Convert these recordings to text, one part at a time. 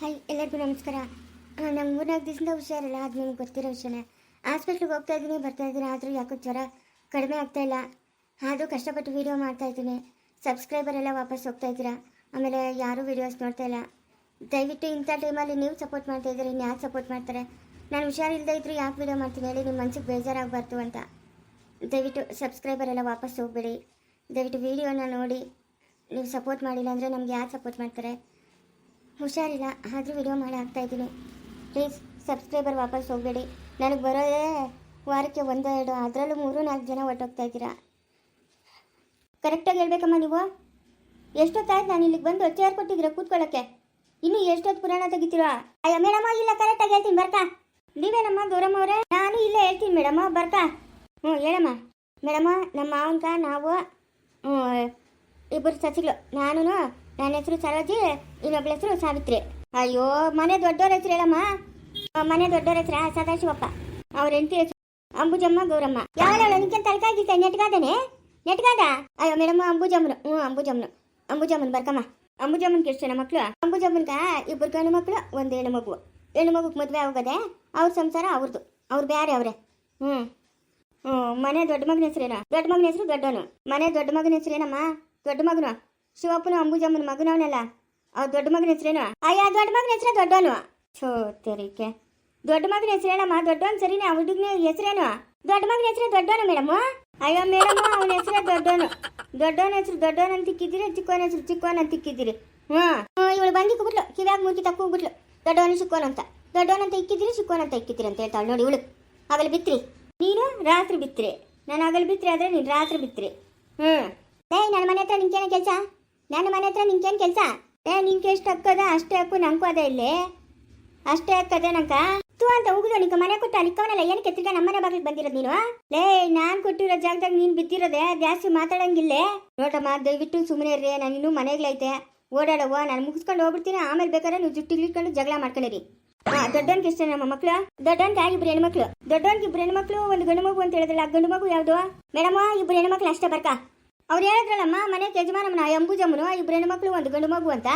Hi, ಎಲ್ಲರಿಗೂ ನಮಸ್ಕಾರ. ನಮ್ಮ ಮೂರ್ನಾಲ್ಕು ದಿವಸದಿಂದ ಹುಷಾರಿಲ್ಲ ಅದು ನಿಮ್ಗೆ ಗೊತ್ತಿರೋ ವಿಷಯನೇ. ಹಾಸ್ಪಿಟ್ಲಿಗೆ ಹೋಗ್ತಾ ಇದ್ದೀನಿ, ಬರ್ತಾ ಇದ್ದೀನಿ, ಆದರೂ ಯಾಕೋ ಜ್ವರ ಕಡಿಮೆ ಆಗ್ತಾ ಇಲ್ಲ. ಆದರೂ ಕಷ್ಟಪಟ್ಟು ವೀಡಿಯೋ ಮಾಡ್ತಾ ಇದ್ದೀನಿ. ಸಬ್ಸ್ಕ್ರೈಬರ್ ಎಲ್ಲ ವಾಪಸ್ ಹೋಗ್ತಾ ಇದ್ದೀರಾ? ಆಮೇಲೆ ಯಾರೂ ವೀಡಿಯೋಸ್ ನೋಡ್ತಾ ಇಲ್ಲ. ದಯವಿಟ್ಟು ಇಂಥ ಟೈಮಲ್ಲಿ ನೀವು ಸಪೋರ್ಟ್ ಮಾಡ್ತಾ ಇದ್ದೀರಿ ಇನ್ನು ಯಾರು ಸಪೋರ್ಟ್ ಮಾಡ್ತಾರೆ? ನಾನು ಹುಷಾರಿಲ್ಲದೆ ಇದ್ದರೂ ಯಾಕೆ ವೀಡಿಯೋ ಮಾಡ್ತೀನಿ ಹೇಳಿ ನಿಮ್ಮ ಮನ್ಸಿಗೆ ಬೇಜಾರಾಗಬಾರ್ದು ಅಂತ. ದಯವಿಟ್ಟು ಸಬ್ಸ್ಕ್ರೈಬರ್ ಎಲ್ಲ ವಾಪಸ್ ಹೋಗಬೇಡಿ. ದಯವಿಟ್ಟು ವೀಡಿಯೋನ ನೋಡಿ. ನೀವು ಸಪೋರ್ಟ್ ಮಾಡಿಲ್ಲ ಅಂದರೆ ನಮ್ಗೆ ಯಾರು ಸಪೋರ್ಟ್ ಮಾಡ್ತಾರೆ? ಹುಷಾರಿಲ್ಲ, ಆದರೂ ವಿಡಿಯೋ ಮಾಡಿ ಹಾಕ್ತಾಯಿದ್ದೀನಿ ಪ್ಲೀಸ್ ಸಬ್ಸ್ಕ್ರೈಬರ್ ವಾಪಸ್ ಹೋಗಬೇಡಿ. ನನಗೆ ಬರೋದೇ ವಾರಕ್ಕೆ ಒಂದು ಎರಡು ಅದರಲ್ಲೂ ಮೂರು, ನಾಲ್ಕು ಜನ ಹೊಟ್ಟೋಗ್ತಾ ಇದ್ದೀರಾ? ಕರೆಕ್ಟಾಗಿ ಹೇಳ್ಬೇಕಮ್ಮ ನೀವು? ಎಷ್ಟೊತ್ತಾಯ್ತು ನಾನು ಇಲ್ಲಿಗೆ ಬಂದು ಚೇರ್ ಕೊಟ್ಟಿದ್ದೀರಾ ಕೂತ್ಕೊಳ್ಳೋಕ್ಕೆ ಇನ್ನು ಎಷ್ಟೊತ್ತು ಪುರಾಣ ತೆಗಿತೀರಾ? ಅಯ್ಯೋ ಮೇಡಮ್ಮ ಇಲ್ಲ ಕರೆಕ್ಟಾಗಿ ಹೇಳ್ತೀನಿ ಬರ್ತಾ ನೀವೇನಮ್ಮ, ದೂರಮ್ಮ ಅವರೇ? ನಾನು ಇಲ್ಲೇ ಹೇಳ್ತೀನಿ ಮೇಡಮ್ಮ ಬರ್ತಾ ಹ್ಞೂ ಹೇಳಮ್ಮ. ಮೇಡಮ್ಮ ನಮ್ಮ ಮಾವನ್ಕ ನಾವು ಇಬ್ಬರು ಸಸಿಗಳು. ನಾನು ನನ್ನ ಹೆಸರು ಸರೋಜಿ ಇನ್ನೊಬ್ಬಳ ಹೆಸರು ಸಾವಿತ್ರಿ. ಅಯ್ಯೋ, ಮನೆ ದೊಡ್ಡವ್ರ ಹೆಸರು ಹೇಳಮ್ಮ. ಮನೆ ದೊಡ್ಡವ್ರ ಹೆಸರ ಸದಾಶಿವಪ್ಪ. ಅವ್ರ ಹೆಂಡತಿ ಹೆಸರು ಅಂಬುಜಮ್ಮ ಗೌರಮ್ಮ. ಯಾವ ನಿಂಗೆ ತಲೆಕಾಗಿತ್ತ ನೆಟ್ಗಾದನೆ? ನೆಟ್ಗಾದ? ಅಯ್ಯೋ, ಮೇಡಮ್, ಅಂಬುಜಮ್ಮನು. ಹ್ಞೂ, ಅಂಬುಜಮ್ಮನು. ಅಂಬುಜಮ್ಮನ್ ಬರ್ಕಮ್ಮ. ಅಂಬುಜಮ್ಮನ್ ಮಕ್ಳು? ಮಕ್ಕಳು ಅಂಬುಜಮ್ಮನ್ಗ ಇಬ್ಬರು ಗಂಡು ಮಕ್ಕಳು ಒಂದು ಹೆಣ್ಣು ಮಗು. ಹೆಣ್ಣು ಮಗುಗೆ ಮದುವೆ ಆಗೋದೆ, ಅವ್ರ ಸಂಸಾರ ಅವ್ರದ್ದು ಅವ್ರು ಬೇರೆ ಅವರೇ. ಹ್ಞೂ. ಹ್ಞೂ, ಮನೆ ದೊಡ್ಡ ಮಗನ ಹೆಸರೇನ? ದೊಡ್ಡ ಮಗನ ಹೆಸರು ದೊಡ್ಡವನು. ಮನೆ ದೊಡ್ಡ ಮಗನ ಹೆಸರೇನಮ್ಮ? ದೊಡ್ಡ ಮಗನು? ಶಿವಪ್ಪನ ಅಂಬುಜಮ್ಮನ ಮಗನವನಲ್ಲ? ಅವ್ ದೊಡ್ಡ ಮಗನ ಹೆಸರೇನು? ಅಯ್ಯ ದೊಡ್ಡ ಮಗನ ಹೆಸರೇ ದೊಡ್ಡವನು? ಛೋ, ತೆರಿಕೆ. ದೊಡ್ಡ ಮಗನ ಹೆಸರೇನಮ್ಮ ದೊಡ್ಡವನ್ ಸರಿನಾ ಹುಡುಗನ ಹೆಸರೇನು? ದೊಡ್ಡ ಮಗನ ಹೆಸರೇ ದೊಡ್ಡವನು ಮೇಡಮ್? ಅಯ್ಯೋ, ಮೇಡಮ್, ಅವನ ಹೆಸರೇ ದೊಡ್ಡವನು. ದೊಡ್ಡವನ ಹೆಸರು ದೊಡ್ಡವನ ಅಂತ ಚಿಕ್ಕವನ ಹೆಸರು ಚಿಕ್ಕವನ ಅಂತ ಇಕ್ಕಿದ್ದೀರಿ? ಹ್ಞೂ. ಇವಳು ಬಂದು ಕೂಗ್ಬಿಟ್ಲು, ಕಿವ್ಯಾಗ ಮುಗಿ ತಕ್ಕ ಹೋಗ್ಬಿಟ್ಲು ದೊಡ್ಡವನು ಚಿಕ್ಕವನ ಅಂತ. ದೊಡ್ಡವನ ಅಂತ ಇಕ್ಕಿದ್ದೀರಿ, ಚಿಕ್ಕವನ ಅಂತ ಇಕ್ಕಿದ್ದೀರಿ ಅಂತ ಹೇಳ್ತಾಳೆ ನೋಡಿ ಇವಳು. ಆಗಲಿ ಬಿತ್ರಿ. ನೀನು ರಾತ್ರಿ ಬಿತ್ರಿ. ನಾನು ಆಗಲಿ ಬಿತ್ರಿ, ಆದ್ರೆ ನೀನು ರಾತ್ರಿ ಬಿತ್ರಿ. ಹ್ಞೂ. ಏಯ್, ನನ್ನ ಮನೆ ಹತ್ರ ಏನ ಕೆಲಸ? ನನ್ನ ಮನೆ ಹತ್ರ ನಿಂಕೇನು ಕೆಲಸ? ಏ, ನಿಂಗೆ ಎಷ್ಟು ಹಕ್ಕದ ಅಷ್ಟೇ ಹಕ್ಕು ನಂಗೂ ಅದ ಇಲ್ಲಿ. ಅಷ್ಟೇ ಹಕ್ಕದ ನಂಕ ತು ಅಂತ ಉಗಿದು ನಿಂಗೆ ಮನೆ ಕೊಟ್ಟು ಅಲ್ಲಿಕ್ಕವನಲ್ಲ ಏನಕ್ಕೆ ನಮ್ಮ ಮನೆ ಬಾಗಿಲಿಗೆ ಬಂದಿರೋದು ನೀನು? ಲೇ, ನಾನ್ ಕೊಟ್ಟಿರೋ ಜಾಗದಾಗ ನೀನ್ ಬಿದ್ದಿರೋದೆ, ಜಾಸ್ತಿ ಮಾತಾಡಂಗಿಲ್ಲೇ? ನೋಡಮ್ಮ, ದಯವಿಟ್ಟು ಸುಮ್ಮನೆ ಇರ್ರಿ, ನಾನು ಇನ್ನೂ ಮನೆಗ್ಲೈತೆ ಓಡಾಡವ ನಾನು ಮುಗಿಸ್ಕೊಂಡು ಹೋಗ್ಬಿಡ್ತೀನಿ, ಆಮೇಲೆ ಬೇಕಾದ್ರೆ ನೀವು ಜುಟ್ಟಿಗೆ ಇಟ್ಕೊಂಡು ಜಗಳ ಮಾಡ್ಕೊಂಡಿರಿ ಹಾ ದೊಡ್ಡವನ್ಗೆ ಅಮ್ಮ ನಮ್ಮ ಮಕ್ಳು? ದೊಡ್ಡವನ್ಗೆ ಇಬ್ರು ಹೆಣ್ಮಕ್ಳು? ದೊಡ್ಡವನ್ ಇಬ್ರು ಹೆಣ್ಮಕ್ಳು, ಒಂದು ಗಂಡು ಮಗು ಅಂತ ಹೇಳಿದ್ರಲ್ಲ ಗಂಡು ಮಗು ಯಾವ್ದು? ಮೇಡಮ್ ಇಬ್ರು ಹೆಣ್ಮಕ್ಳು ಅಷ್ಟೇ ಬರ್ಕ? ಅವ್ರು ಹೇಳಿದ್ರಲ್ಲಮ್ಮ ಮನೆ ಯಜಮಾನಮ್ಮನ ಅಂಬುಜಮ್ಮನು ಹೆಣ್ಣು ಮಕ್ಕಳು, ಒಂದು ಗಂಡು ಮಗು ಅಂತ.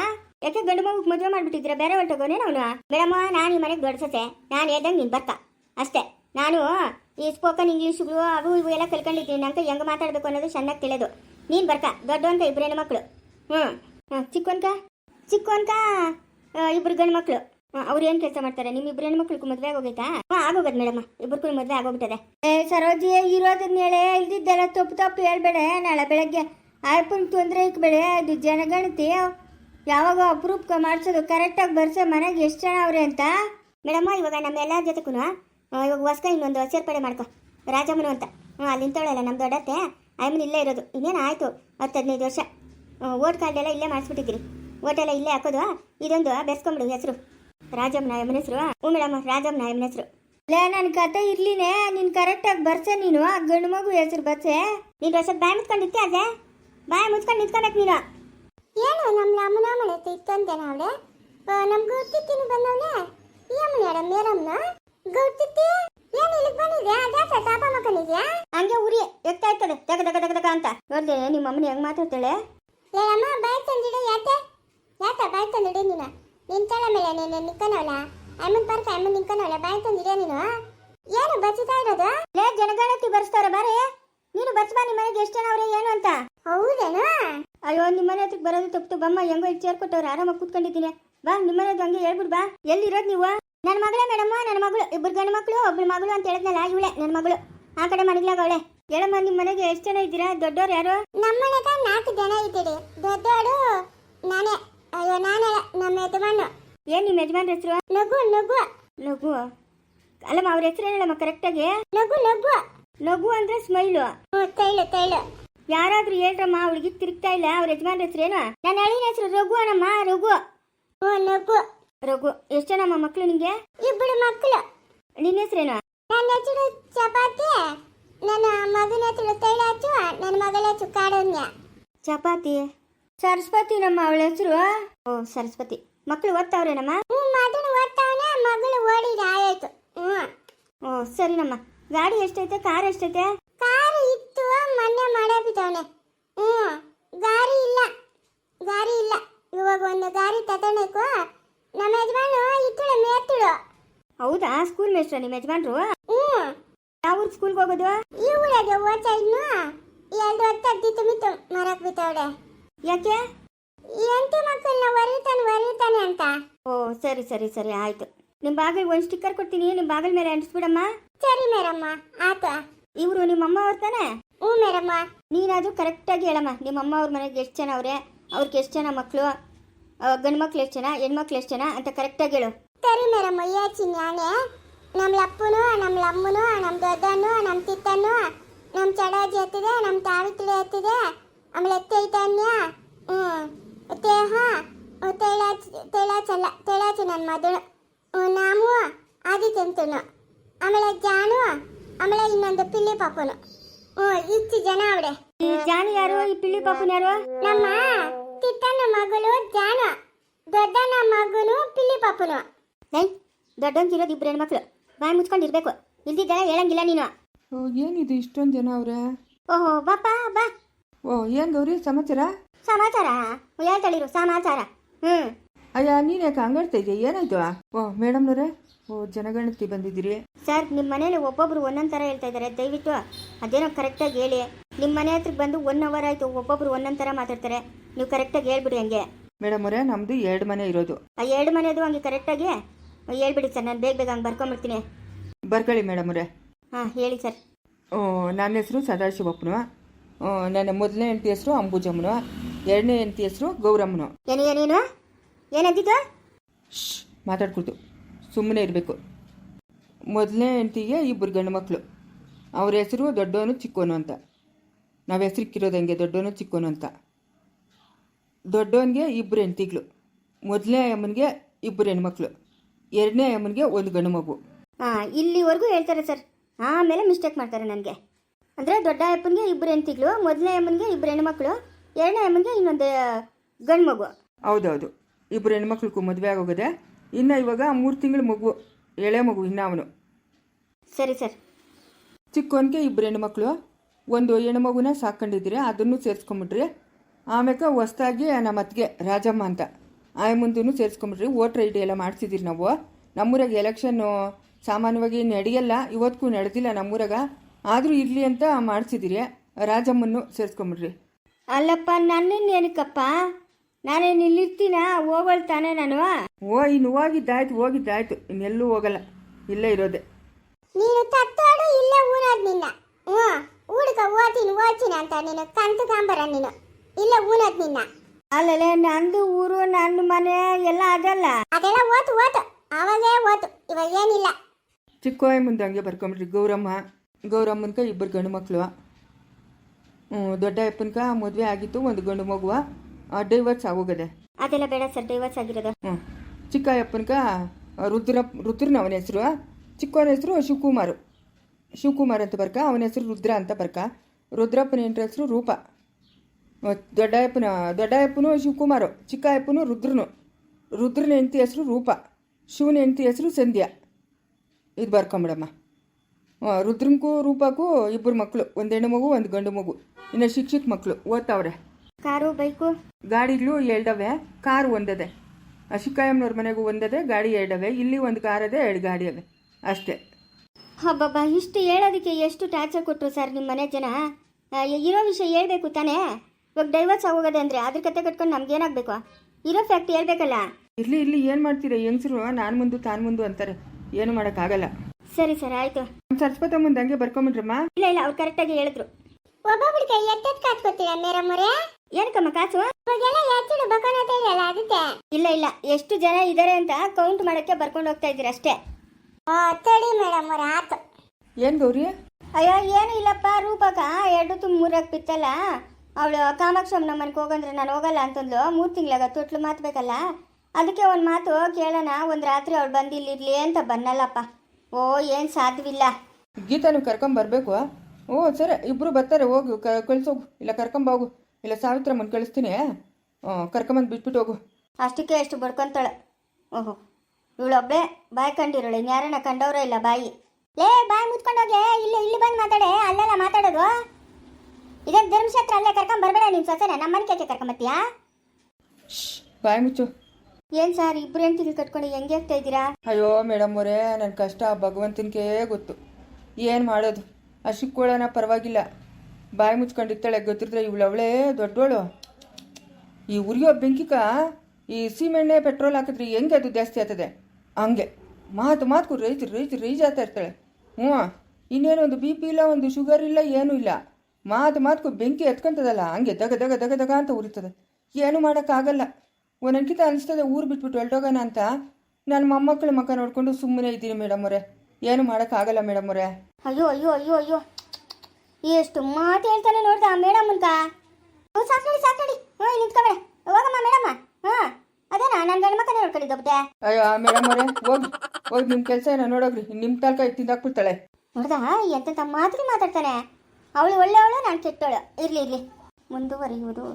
ಯಾಕೆ ಗಂಡು ಮಗುಗೆ ಮದುವೆ ಮಾಡ್ಬಿಟ್ಟಿದ್ರ ಬೇರೆ ಹೊರಟೋಗೋನೇ ಅವನು? ಮೇಡಮ್ಮ ನಾನು ಈ ಮನೆಗೆ ದೊಡ್ಡ ಸತೆ ನಾನು ಹೇಳ್ದಂಗೆ ನೀನು ಬರ್ತಾ. ಅಷ್ಟೇ. ನಾನು ಈ ಸ್ಪೋಕನ್ ಇಂಗ್ಲೀಷ್ಗಳು ಅವು ಇವು ಎಲ್ಲ ಕಲ್ಕೊಂಡಿದ್ದೀನಿ ನಂಗೆ ಹೆಂಗೆ ಮಾತಾಡಬೇಕು ಅನ್ನೋದು ಚೆನ್ನಾಗಿ ತಿಳಿಯೋದು ನೀನು ಬರ್ತಾ. ದೊಡ್ಡವಂತ ಇಬ್ರು ಮಕ್ಕಳು. ಹ್ಞೂ ಹಾಂ ಚಿಕ್ಕವನ್ಕ ಚಿಕ್ಕವನ್ಕ ಇಬ್ಬರು ಗಂಡು ಮಕ್ಳು ಅವ್ರು ಏನು ಕೆಲಸ ಮಾಡ್ತಾರೆ? ನಿಮ್ಮ ಇಬ್ರು ಹೆಣ್ಮಕ್ಳಿಗೂ ಮದುವೆ ಆಗೋಗೈತಾ? ಹಾಂ ಆಗೋಗದ್ ಮೇಡಮ್. ಇಬ್ರಿಗೂ ಮದುವೆ ಆಗೋಗ್ಬಿಟ್ಟದೆ. ಏ ಸರೋಜಿ ಇರೋದನ್ನೇಳೆ ಇಲ್ದಿದ್ದೆಲ್ಲ ತಪ್ಪು ತಪ್ಪು ಹೇಳ್ಬೇಡ. ನಾಳೆ ಬೆಳಗ್ಗೆ ಆಯ್ಪನ್ ತೊಂದರೆ ಇಕ್ಬೇಡ. ಅದು ಜನಗಣತಿ. ಯಾವಾಗ ಅಪ್ರೂಪ್ ಮಾಡಿಸೋದು ಕರೆಕ್ಟಾಗಿ ಬರ್ಸೋ ಮನೆಗೆ ಎಷ್ಟು ಜನ ಅವ್ರೆ ಅಂತ? ಮೇಡಮ್ಮ ಇವಾಗ ನಮ್ಮ ಎಲ್ಲ ಜೊತೆಗೂ ಇವಾಗ ಹೊಸ್ಕ ಇನ್ನೊಂದು ಸೇರ್ಪಡೆ ಮಾಡ್ಕೊ. ರಾಜಮ್ಮನು ಅಂತ. ಹ್ಞೂ ಅಲ್ಲಿ ನಿಂತವಳಲ್ಲ ನಮ್ಮ ದೊಡ್ಡತ್ತೆ. ಐಮನ್ ಇಲ್ಲೇ ಇರೋದು. ಇನ್ನೇನು ಆಯಿತು? ಹತ್ತು ಹದಿನೈದು ವರ್ಷ. ಓಟ್ ಕಾರ್ಡ್ ಎಲ್ಲ ಇಲ್ಲೇ ಮಾಡಿಸ್ಬಿಟ್ಟಿದ್ದೀರಿ. ಓಟೆಲ್ಲ ಇಲ್ಲೇ ಹಾಕೋದು. ಇದೊಂದು ಬೆಸ್ಕೊಂಬಿಡು ಹೆಸರು. ರಾಜಮ್ಮನ ಯಮನ ಹೆಸರು? ಹ್ಞೂ ಮೇಡಮ್ ರಾಜಮ್ಮನ ಯಮನ ಹೆಸರು. ಲೇ ನನ್ನ ಕತೆ ಇರ್ಲಿನೇ ನೀನು ಕರೆಕ್ಟಾಗಿ ಬರ್ಸೆ ನೀನು ಗಂಡು ಮಗು ಹೆಸರು ಬರ್ಸೆ. ನೀನು ಸ್ವಲ್ಪ ಬಾಯಿ ಮುಚ್ಕೊಂಡಿದ್ದೆ ಅದೇ ಬಾಯಿ ಮುಚ್ಕೊಂಡು ನಿಂತ್ಕೊಬೇಕು ನೀನು. ಏನು ನಮ್ಮ ಅಮ್ಮನ ಮನೆ ಇತ್ತಂತೆ ನಾವಳೆ ನಮ್ಮ ಗೌತಿತ್ತಿನ ಬಂದವನೆ? ಈ ಅಮ್ಮನ ಯಾರ ಮೇರಮ್ಮನ ಗೌತಿತ್ತಿ ಏನು ಇಲ್ಲಿಗೆ ಬಂದಿದ್ಯಾ? ಅದ್ಯಾಕೆ ತಾಪ ಮಕ್ಕಳಿದ್ಯಾ ಹಂಗೆ ಉರಿ ಎತ್ತಾ ಇರ್ತದೆ ದಗ ದಗ ದಗ ಅಂತ. ನೋಡ್ದೆ ನಿಮ್ಮ ಅಮ್ಮನ ಹೆಂಗೆ ಮಾತಾಡ್ತಾಳೆ? ಏ ಅಮ್ಮ ಬಾಯ್ ತಂದಿಡಿ ಯಾಕೆ? ಯಾಕೆ ಬಾಯ್ ತಂದಿಡಿ ನೀನು? ನಿಂತಾಳ ಮೇಲೆ ನೀನು ನಿಕ್ಕನವಳ ಅಮ್ಮನ ಪಾರ್ಕ್ ಅಮ್ಮನ ನಿಕ್ಕನವಲ್ಲ ಬಾಯ್ ತಂದಿದ್ಯಾ ನೀನು? ಏನು ಬಚ್ಚಿತಾ ಇರೋದು? ಲೇ ಜನಗಣತಿ ಬರ್ಸ್ತಾರ ಬಾರೆ ನೀನು ಬಚ್ಚ ಬಾ ನಿಮ್ಮ ಮನೆಗೆ ಎಷ್ಟು ಜನ ಅವ್ರೆ ಏನು ಅಂತ? ಹೌದೇನಾ? ಅಯ್ಯೋ ನಿಮ್ಮ ಮನೆ ಹತ್ರಕ್ಕೆ ಬರೋದು ತಪ್ಪು. ಬಮ್ಮ ಹೆಂಗೋ ಇಲ್ಲಿ ಚೇರ್ ಕೊಟ್ಟವ್ರು ಆರಾಮಾಗಿ ಕೂತ್ಕೊಂಡಿದ್ದೀನಿ. ಬಾ ನಿಮ್ಮ ಮನೆದು ಹಂಗೆ ಹೇಳ್ಬಿಡ್ ಬಾ. ಎಲ್ಲಿರೋದು ನೀವು? ನನ್ನ ಮಗಳೇ ಮೇಡಮ್ ನನ್ನ ಮಗಳು. ಇಬ್ಬರು ಗಂಡು ಮಕ್ಕಳು ಒಬ್ರ ಮಗಳು ಅಂತ ಹೇಳಿದ್ನಲ್ಲ ಇವಳೆ ನನ್ನ ಮಗಳು. ಆ ಕಡೆ ಮನೆಗ್ಲಾಗ ಅವಳೆ. ಹೇಳಮ್ಮ ನಿಮ್ಮ ಮನೆಗೆ ಎಷ್ಟು ಜನ ಇದ್ದೀರಾ? ದೊಡ್ಡವ್ರು ಯಾರು? ನಮ್ಮ ಮನೆಗೆ ನಾಲ್ಕು ಜನ ಇದ್ದೀರಿ. ದೊಡ್ಡವರು ನಾನೇ. ಅಯ್ಯೋ ನಾನು ನಮ್ಮ ಯಜಮಾನ ಏನ್ ನಿಮ್ಮ ಯಜಮಾನ್ರ ಹೆಸರು? ನಗು ನಗು. ನಗು? ಅಲ್ಲಮ್ಮ ಅವ್ರ ಹೆಸರು ಹೇಳಮ್ಮ ಕರೆಕ್ಟಾಗಿ ನಗು ನಗು. ನಗು ಅಂದ್ರೆ ಸ್ಮೈಲು ತೈಲ ತೈಲ ಯಾರಾದ್ರೂ ಹೇಳ್ರಮ್ಮ ಅವಳಿಗೆ ತಿರುಗ್ತಾ ಇಲ್ಲ ಅವ್ರ ಹೆಸರು ಏನು? ನನ್ನ ಅಳಿನ ಹೆಸರು ರಘು ಅನಮ್ಮ ರಘು. ನಗು. ರಘು ಎಷ್ಟು ಜನಮ್ಮ ಮಕ್ಕಳು ನಿಂಗೆ? ಇಬ್ಬರು ಮಕ್ಕಳು ನಿನ್ನ ಹೆಸರೇನು ನನ್ನ ಹೆಸರು ಚಪಾತಿ. ನನ್ನ ಮಗನ ಹೆಸರು ತೈಲ ಹಚ್ಚು ನನ್ನ ಮಗಳ ಹೆಸರು ಕಾಡನ್ಯ. ಚಪಾತಿ? ಸರಸ್ವತಿ ನಮ್ಮ ಅವಳ ಹೆಸರು ಓ ಸರಸ್ವತಿ. ಮಕ್ಕಳು ಓದ್ತಾವ್ರೇನಮ್ಮ? ಹ್ಞೂ ಮಗನು ಓದ್ತಾವನೆ ಮಗಳು ಓಡಿ ಆಯ್ತು. ಹ್ಞೂ. ಓ ಸರಿನಮ್ಮ. ಗಾಡಿ ಎಷ್ಟೈತೆ? ಕಾರ್ ಎಷ್ಟೈತೆ? ಕಾರ್ ಇತ್ತು ಮೊನ್ನೆ ಮಳೆ ಬಿದ್ದವನೆ. ಹ್ಞೂ. ಗಾಡಿ ಇಲ್ಲ. ಗಾಡಿ ಇಲ್ಲ. ಇವಾಗ ಒಂದು ಗಾಡಿ ತಗೊಳ್ಬೇಕು. ನಮ್ಮ ಯಜಮಾನು ಇತ್ತಳೆ ಮೇತಳು. ಹೌದಾ? ಸ್ಕೂಲ್ ಮೇಸ್ಟ್ರ ನಿಮ್ಮ ಯಜಮಾನ್ರು? ಹ್ಞೂ. ಯಾವ ಊರ್ ಸ್ಕೂಲ್ಗೆ ಹೋಗೋದು? ಈ ಊರಾಗೆ ಓದ್ತಾ ಇದ್ನು ಎರಡು ಹೊತ್ತು ಅದ್ದಿತ್ತು ಮಿತ್ತು ಮರಕ್ಕೆ ಬಿತ್ತವಳೆ ಯಾಕೆ? ಎಂಟಿ ಮಕ್ಕಳನ್ನ ಒರಿತಾನೆ ಒರಿತಾನೆ ಅಂತ. ಓ ಸರಿ ಸರಿ ಸರಿ ಆಯ್ತು. ನಿಮ್ಮ ಬಾಗಿಲು ಒಂದು ಸ್ಟಿಕ್ಕರ್ ಕೊಡ್ತೀನಿ ನಿಮ್ಮ ಬಾಗಿಲ್ ಮೇಲೆ ಅಂಟಿಸ್ಬಿಡಮ್ಮ. ಸರಿ ಮೇಡಮ್ಮ. ಆತ. ಇವರು ನಿಮ್ಮಮ್ಮ ಅವ್ರ ತಾನೆ? ಹ್ಞೂ ಮೇಡಮ್ಮ. ನೀನಾದರೂ ಕರೆಕ್ಟಾಗಿ ಹೇಳಮ್ಮ. ನಿಮ್ಮಮ್ಮ ಅವ್ರ ಮನೆಗೆ ಎಷ್ಟು ಜನ ಅವರೇ? ಅವ್ರಿಗೆ ಎಷ್ಟು ಜನ ಮಕ್ಕಳು ಗಂಡು ಮಕ್ಳು ಎಷ್ಟು ಜನ ಹೆಣ್ಮಕ್ಳು ಎಷ್ಟು ಜನ ಅಂತ ಕರೆಕ್ಟಾಗಿ ಹೇಳು. ಸರಿ ಮೇಡಮ್ ಅಯ್ಯಾಚಿ ನಾನೇ. ನಮ್ಮ ಅಪ್ಪನು ನಮ್ಮ ಲಮ್ಮನು ನಮ್ಮ ದೊಡ್ಡನು ನಮ್ಮ ತಿತ್ತನು ನಮ್ಮ ಚಡಾಜಿ ಎತ್ತಿದೆ ನಮ್ಮ ತಾವಿತ್ರಿ ಎತ್ತಿದೆ ಆಮೇಲೆ ಹ್ಞೂ. ತೇಹ ತೈಳಾಚ್ ತೈಳಾಚಲ್ಲ ತೈಳಾಚಿ ನನ್ನ ಮದಳು ನಾವು ಆದಿತ್ಯಂತನು ಆಮೇಲೆ ಜಾನು ಆಮೇಲೆ ಇನ್ನೊಂದು ಪಿಲ್ಲಿ ಪಾಪನು. ಇಷ್ಟು ಜನ ಅವಡೆ ಈ ಜಾನಿ ಯಾರು? ಈ ಪಿಲ್ಲಿ ಪಾಪನ್ ಯಾರು? ನಮ್ಮ ತಿತ್ತನ ಮಗಳು ಜಾನು. ದೊಡ್ಡನ ಮಗನು ಪಿಲ್ಲಿ ಪಾಪನು. ನೈ ದೊಡ್ಡಂಗಿರೋದು ಇಬ್ಬರು ಹೆಣ್ಮಕ್ಳು. ಬಾಯಿ ಮುಚ್ಕೊಂಡಿರ್ಬೇಕು. ಇಲ್ದಿದ್ದ ಹೇಳಂಗಿಲ್ಲ ನೀನು. ಓ ಏನಿದು ಇಷ್ಟೊಂದು ಜನ ಅವ್ರೆ? ಓಹೋ ಬಾಪಾ ಬಾ. ಓ ಏನು ಗೌರಿ ಸಮಾಚಾರ? ಸಮಾಚಾರ? ಹೇಳ್ತಾಳಿರು ಸಮಾಚಾರ. ಹ್ಞೂ ಅಯ್ಯ ನೀನು ಯಾಕೆ ಹಂಗಾಡ್ತಾ ಇದೆಯಾ? ಏನಾಯ್ತು? ಓ ಮೇಡಮ್ನವ್ರೆ? ಓ ಜನಗಣತಿ ಬಂದಿದ್ದೀರಿ. ಸರ್ ನಿಮ್ಮ ಮನೇಲಿ ಒಬ್ಬೊಬ್ರು ಒಂದೊಂದು ಥರ ಹೇಳ್ತಾ ಇದ್ದಾರೆ ದಯವಿಟ್ಟು ಅದೇನೋ ಕರೆಕ್ಟಾಗಿ ಹೇಳಿ. ನಿಮ್ಮ ಮನೆ ಹತ್ರ ಬಂದು ಒನ್ ಅವರ್ ಆಯಿತು ಒಬ್ಬೊಬ್ರು ಒಂದೊಂದು ಥರ ಮಾತಾಡ್ತಾರೆ. ನೀವು ಕರೆಕ್ಟಾಗಿ ಹೇಳ್ಬಿಡಿ ಹಂಗೆ. ಮೇಡಮ್ ಅವರೇ ನಮ್ಮದು ಎರಡು ಮನೆ ಇರೋದು. ಆ ಎರಡು ಮನೆದು ಹಂಗೆ ಕರೆಕ್ಟಾಗಿ ಹೇಳ್ಬಿಡಿ ಸರ್ ನಾನು ಬೇಗ ಬೇಗ ಹಂಗೆ ಬರ್ಕೊಂಬಿಡ್ತೀನಿ. ಬರ್ಕೊಳ್ಳಿ ಮೇಡಮ್ ಅವರೇ ಹಾಂ ಹೇಳಿ ಸರ್. ಓ ನನ್ನ ಹೆಸರು ಸದಾಶಿವಪ್ಪನು? ಓ, ನನ್ನ ಮೊದಲನೇ ಹೆಂಡತಿ ಹೆಸರು ಅಂಬುಜಮ್ಮನು. ಎರಡನೇ ಹೆಂಡತಿ ಹೆಸರು ಗೌರಮ್ಮನು. ಏನು ಏನೇನು ಏನಂತಿದ್ದು ಶ್ ಮಾತಾಡ್ಕೊಳ್ತು. ಸುಮ್ಮನೆ ಇರಬೇಕು. ಮೊದಲನೇ ಹೆಂಡತಿಗೆ ಇಬ್ಬರು ಗಂಡು ಮಕ್ಕಳು ಅವ್ರ ಹೆಸರು ದೊಡ್ಡವನು ಚಿಕ್ಕೋನು ಅಂತ. ನಾವು ಹೆಸರಿಕ್ಕಿರೋದು ಹಂಗೆ? ದೊಡ್ಡವನು ಚಿಕ್ಕೋನು ಅಂತ. ದೊಡ್ಡವನಿಗೆ ಇಬ್ಬರು ಹೆಂಡತಿಗಳು. ಮೊದಲನೇ ಅಮ್ಮನಿಗೆ ಇಬ್ಬರು ಹೆಣ್ಮಕ್ಳು ಎರಡನೇ ಅಮ್ಮನಿಗೆ ಒಂದು ಗಂಡು ಮಗು. ಹಾಂ ಇಲ್ಲಿವರೆಗೂ ಹೇಳ್ತಾರೆ ಸರ್. ಆಮೇಲೆ ಮಿಸ್ಟೇಕ್ ಮಾಡ್ತಾರೆ ನನಗೆ. ಅಂದರೆ ದೊಡ್ಡ ಅಪ್ಪನಿಗೆ ಇಬ್ಬರು ಹೆಂಡತಿಗಳು ಮೊದಲನೇ ಅಮ್ಮನಿಗೆ ಇಬ್ಬರು ಹೆಣ್ಮಕ್ಳು ಎರಡನೇ ಅಮ್ಮನಿಗೆ ಇನ್ನೊಂದು ಗಂಡು ಮಗು ಹೌದೌದು. ಇಬ್ಬರು ಹೆಣ್ಮಕ್ಳಿಗೂ ಮದುವೆ ಆಗೋಗಿದೆ ಇನ್ನು ಇವಾಗ ಮೂರು ತಿಂಗಳು ಮಗು ಎಳೆ ಮಗು ಇನ್ನು ಅವನು. ಸರಿ ಸರ್. ಚಿಕ್ಕವನಿಗೆ ಇಬ್ಬರು ಹೆಣ್ಮಕ್ಳು ಒಂದು ಹೆಣ್ಮಗುನ ಸಾಕೊಂಡಿದ್ದೀರಿ ಅದನ್ನು ಸೇರಿಸ್ಕೊಂಬಿಟ್ರಿ ಆಮೇಲೆ ಹೊಸ್ದಾಗಿ ನಮ್ಮ ಅತ್ತಿಗೆ ರಾಜಮ್ಮ ಅಂತ. ಆಯ ಮುಂದೂ ಸೇರಿಸ್ಕೊಂಬಿಟ್ರಿ ವೋಟ್ರ್ ಐ ಡಿ ಎಲ್ಲ ಮಾಡಿಸಿದ್ದೀರಿ ನಾವು. ನಮ್ಮೂರಾಗ ಎಲೆಕ್ಷನ್ನು ಸಾಮಾನ್ಯವಾಗಿ ನಡೆಯಲ್ಲ ಇವತ್ತಿಗೂ ನಡೆದಿಲ್ಲ ನಮ್ಮೂರಾಗ. ಆದರೂ ಇರಲಿ ಅಂತ ಮಾಡಿಸಿದ್ದೀರಿ ರಾಜಮ್ಮನ್ನು ಸೇರಿಸ್ಕೊಂಬಿಡ್ರಿ. ಅಲ್ಲಪ್ಪ ನನ್ನ ಏನಕ್ಕಪ್ಪ? ನಾನೇನು ಇಲ್ಲಿರ್ತೀನ? ಹೋಗಲ್ ತಾನೆ ನಾನು? ಓ ಇನ್ನು ಹೋಗಿದ್ದಾಯ್ತು ಹೋಗಿದ್ದಾಯ್ತು. ಇನ್ನೆಲ್ಲೂ ಹೋಗಲ್ಲ. ಇಲ್ಲೇ ಇರೋದೆ. ನೀನು ತತ್ತಾಡು ಇಲ್ಲೇ ಊನದ್ ನಿನ್ನ. ಹ್ಞೂ ಊಡ್ಕ ಓದ್ತೀನಿ ಅಂತ ನೀನು ಕಂತು ಕಾಂಬರ ನೀನು. ಇಲ್ಲೇ ಊನದ್ ನಿನ್ನ. ಅಲ್ಲಲ್ಲೇ ನಂದು ಊರು ನನ್ನ ಮನೆ ಎಲ್ಲ ಅದಲ್ಲ. ಅದೆಲ್ಲ ಓತು ಓತು. ಅವಾಗೇ ಓತು. ಇವಾಗ ಏನಿಲ್ಲ. ಚಿಕ್ಕೋಯ್ ಮುಂದೆ ಹಂಗೆ ಬರ್ಕೊಂಬಿಟ್ರಿ ಗೌರಮ್ಮ. ಗೌರಮ್ಮನ್ಕ ಇಬ್ಬರು ಗಂಡು ಮಕ್ಕಳು ಹ್ಞೂ ದೊಡ್ಡ ಅಪ್ಪನ್ಕ ಮದುವೆ ಆಗಿತ್ತು ಒಂದು ಗಂಡು ಮಗುವ. ಡೈವರ್ಸ್ ಆಗೋಗದೆ. ಅದೆಲ್ಲ ಬೇಡ ಸರ್ ಡೈವರ್ಸ್ ಆಗಿರೋದು. ಹ್ಞೂ ಚಿಕ್ಕ ಅಪ್ಪನ್ಕ ರುದ್ರ ರುದ್ರನ ಅವನ ಹೆಸರು. ಚಿಕ್ಕವನ ಹೆಸರು ಶಿವಕುಮಾರ್. ಶಿವಕುಮಾರ್ ಅಂತ ಬರ್ಕ ಅವನ ಹೆಸರು ರುದ್ರ ಅಂತ ಬರ್ಕ. ರುದ್ರಪ್ಪನ ಎಂಟ್ರ ಹೆಸರು ರೂಪ. ದೊಡ್ಡಯಪ್ಪನ ದೊಡ್ಡಯಪ್ಪನು ಶಿವಕುಮಾರು ಚಿಕ್ಕ ಅಪ್ಪನು ರುದ್ರನು. ರುದ್ರನ ಹೆಂಡತಿ ಹೆಸರು ರೂಪ. ಶಿವನ ಹೆಂಡತಿ ಹೆಸರು ಸಂಧ್ಯಾ. ಇದು ಬರ್ಕೊಂಬಿಡಮ್ಮ. ಹಾಂ ರುದ್ರನ್ಗೂ ರೂಪಕ್ಕೂ ಇಬ್ಬರು ಮಕ್ಕಳು ಒಂದು ಹೆಣ್ಣು ಮಗು ಒಂದು ಗಂಡು ಮಗು. ಇನ್ನು ಶಿಕ್ಷಕ ಮಕ್ಕಳು ಓದ್ತಾವ್ರೆ. Car bike? ಗಾಡಿಗಳು ಎರಡವೆ ಕಾರು ಒಂದದೆ. ಅಶಿಕಾಯಮ್ಮನವ್ರ ಮನೆಗೂ ಒಂದದೆ ಗಾಡಿ ಎರಡವೆ ಇಲ್ಲಿ ಒಂದು ಕಾರದೆ ಎರಡು ಗಾಡಿ ಅವೆ ಅಷ್ಟೇ. ಹಬ್ಬಬ್ಬ ಇಷ್ಟು ಹೇಳೋದಕ್ಕೆ ಎಷ್ಟು ಟಾರ್ಚರ್ ಕೊಟ್ಟರು ಸರ್ ನಿಮ್ಮ ಮನೆ ಜನ? ಇರೋ ವಿಷಯ ಹೇಳ್ಬೇಕು ತಾನೇ? ಇವಾಗ ಡೈವರ್ಸ್ ಆಗೋಗದೆ ಅಂದರೆ ಅದ್ರ ಕತೆ ಕಟ್ಕೊಂಡು ನಮ್ಗೇನಾಗಬೇಕು ಇರೋ ಫ್ಯಾಕ್ಟ್ ಹೇಳ್ಬೇಕಲ್ಲ? ಇರ್ಲಿ ಇಲ್ಲಿ ಏನು ಮಾಡ್ತೀರಾ ಹೆಂಗಸರು? ನಾನು ಮುಂದು ತಾನು ಮುಂದು ಅಂತಾರೆ. ಏನು ಮಾಡೋಕ್ಕಾಗಲ್ಲ. ಸರಿ ಸರ್ ಆಯಿತು. ಸರಸ್ವತ ಮುಂದೆ ಹಂಗೆ ಬರ್ಕೊಂಬಿಡ್ರಮ್ಮ ಇಲ್ಲ ಇಲ್ಲ ಅವ್ರು ಕರೆಕ್ಟಾಗಿ ಹೇಳಿದ್ರು. ಒಬ್ಬೊಬ್ರಿಗೆ ಎತ್ತೆತ್ ಕಾತ್ಕೋತೀರ ಮೇರಮ್ಮರೇ ಏನಕ್ಕಮ್ಮ ಕಾಸು? ಇವಾಗೆಲ್ಲ ಎತ್ತಿಡು ಅಂತ ತಿಳಿಯಲ್ಲ ಅದಕ್ಕೆ. ಇಲ್ಲ ಇಲ್ಲ ಎಷ್ಟು ಜನ ಇದ್ದಾರೆ ಅಂತ ಕೌಂಟ್ ಮಾಡಕ್ಕೆ ಬರ್ಕೊಂಡು ಹೋಗ್ತಾ ಇದ್ದೀರ ಅಷ್ಟೇ. ಓ ತಡಿ ಅವ್ರ ಆತು. ಏನು ಗೌರಿ? ಅಯ್ಯೋ ಏನು ಇಲ್ಲಪ್ಪ ರೂಪಕ ಎರಡು ತುಂಬ ಮೂರಾಗ ಬಿತ್ತಲ್ಲ. ಅವಳು ಕಾಮಾಕ್ಷಮ್ಮ ನಮ್ಮ ಮನೆಗೆ ಹೋಗಂದ್ರೆ ನಾನು ಹೋಗಲ್ಲ ಅಂತಂದ್ಲು. ಮೂರು ತಿಂಗಳಾಗ ತೊಟ್ಲು ಮಾತ್ಬೇಕಲ್ಲ. ಅದಕ್ಕೆ ಒಂದು ಮಾತು ಕೇಳೋಣ ಒಂದು ರಾತ್ರಿ ಅವಳು ಬಂದು ಇಲ್ಲಿರ್ಲಿ ಅಂತ ಬನ್ನಲ್ಲಪ್ಪ ಓ ಏನು ಸಾಧ್ಯವಿಲ್ಲ ಗೀತಾನು ಕರ್ಕೊಂಡ್ ಕರ್ಕೊಂಬರ್ಬೇಕು ಓ ಸರಿ ಇಬ್ಬರು ಬರ್ತಾರೆ ಹೋಗು ಕ ಕಳ್ಸೋಗು. ಇಲ್ಲ ಕರ್ಕೊಂಬೋಗು ಇಲ್ಲ ಸಾವಿತ್ರಮ್ಮನ ಕಳಿಸ್ತೀನಿ ಕರ್ಕೊಂಬಂದು ಬಿಟ್ಬಿಟ್ಟು ಹೋಗು. ಅಷ್ಟಕ್ಕೆ ಎಷ್ಟು ಬಡ್ಕೊಂತಾಳೆ. ಓಹೋ ಇವಳೊಬ್ಬಳೆ ಬಾಯಿ ಕಂಡಿರೋಳು. ಇನ್ಯಾರನ್ನ ಕಂಡವ್ರ ಇಲ್ಲ ಬಾಯಿ. ಲೇ ಬಾಯಿ ಮುತ್ಕೊಂಡೋಗೆ ಇಲ್ಲಿ ಇಲ್ಲಿ ಬಂದು ಮಾತಾಡೆ. ಅಲ್ಲೆಲ್ಲ ಮಾತಾಡೋದು? ಇದೇ ಧರ್ಮಕ್ಷೇತ್ರ ಅಲ್ಲೇ ಕರ್ಕೊಂಡ್ ಬರಬೇಡ ನಿನ್ನ ಸೊಸೆನ. ನಮ್ಮ ಮನೆ ಕೇಕೆ ಕರ್ಕೊಂಬತ್ತೀಯಾ ಬಾಯ್ ಮುಚ್ಚು. ಏನು ಸರ್, ಇಬ್ರು ಹೆಂಡ್ತಿಗಳು ಕಟ್ಕೊಂಡು ಹೆಂಗೆ ಆಗ್ತಾ ಇದ್ದೀರಾ? ಅಯ್ಯೋ ಮೇಡಮ್ ಅವರೇ ನನ್ನ ಕಷ್ಟ ಭಗವಂತನಿಗೆ ಗೊತ್ತು. ಏನು ಮಾಡೋದು? ಅಶಿಕ್ಕೋಳನ ಪರವಾಗಿಲ್ಲ. ಬಾಯಿ ಮುಚ್ಕೊಂಡಿರ್ತಾಳೆ, ಗೊತ್ತಿದ್ರೆ ಇವಳು ಅವಳೇ ದೊಡ್ಡವಳು. ಈ ಉರಿಯೋ ಬೆಂಕಿಕ, ಈ ಸೀಮೆಣ್ಣೆ ಪೆಟ್ರೋಲ್ ಹಾಕಿದ್ರೆ ಹೆಂಗೆ ಅದು ಜಾಸ್ತಿ ಆಗ್ತದೆ? ಹಂಗೆ. ಮಾತು ಮಾತು ರೈತರು ರೈತರು ರೈಜ್ ಆಗ್ತಾ ಇರ್ತಾಳೆ. ಹ್ಞೂ, ಇನ್ನೇನು ಒಂದು ಬಿ ಪಿ ಇಲ್ಲ, ಒಂದು ಶುಗರ್ ಇಲ್ಲ, ಏನೂ ಇಲ್ಲ. ಮಾತು ಮಾತು ಬೆಂಕಿ ಎತ್ಕೊಂತದಲ್ಲ, ಹಂಗೆ ದಗ ದಗ ದಗ ದಗ ಅಂತ ಉರಿತದೆ. ಏನು ಮಾಡೋಕ್ಕಾಗಲ್ಲ. ಒಂದೊಂದ್ಕಿತ ಅನಿಸ್ತದೆ ಊರು ಬಿಟ್ಬಿಟ್ಟು ಹೊರಟೋಗೋಣ ಅಂತ. ನನ್ನ ಮೊಮ್ಮಕ್ಕಳ ಮಕ್ಕ ನೋಡಿಕೊಂಡು ಸುಮ್ಮನೆ ಇದ್ದೀನಿ ಮೇಡಮ್ ಅವರೇ. ಏನು ಮಾಡೋಕ್ಕಾಗಲ್ಲ ಮೇಡಮ್ ಅವರೇ. ಅಯ್ಯೋ ಅಯ್ಯೋ ಅಯ್ಯೋ ಅಯ್ಯೋ. ಎಷ್ಟು ಮಾತು ಹೇಳ್ತಾನೆ ನೋಡ್ದ ಮೇಡಮ್ ಅಂತ. ಸಾಕು ನೋಡಿ ಸಾಕು ನೋಡಿ. ಹ್ಞೂ ನಿಂತ್ಕೊಬೇಡ ಹೋಗಮ್ಮ ಮೇಡಮ್ಮ ಹಾಂ ಅದೇನಾ? ನನ್ನ ಗಂಡ ಮಕ್ಕನೇ ನೋಡ್ಕೊಂಡಿದ್ದ ಬಿಟ್ಟೆ ಅಯ್ಯೋ ಮೇಡಮ್ ಅವರೇ ಹೋಗಿ ಹೋಗಿ ನಿಮ್ಮ ಕೆಲಸ ಏನೋ ನೋಡೋಗ್ರಿ. ನಿಮ್ಮ ತಲ್ಕ ತಿಂದಾಕ್ಬಿಡ್ತಾಳೆ ನೋಡ್ದ? ಎಂತೆಂಥ ಮಾತ್ರ ಮಾತಾಡ್ತಾನೆ. ಅವಳು ಒಳ್ಳೆಯವಳು ನಾನು ಕೆಟ್ಟವಳು? ಇರಲಿ ಇರಲಿ. ಮುಂದುವರಿಯುವುದು.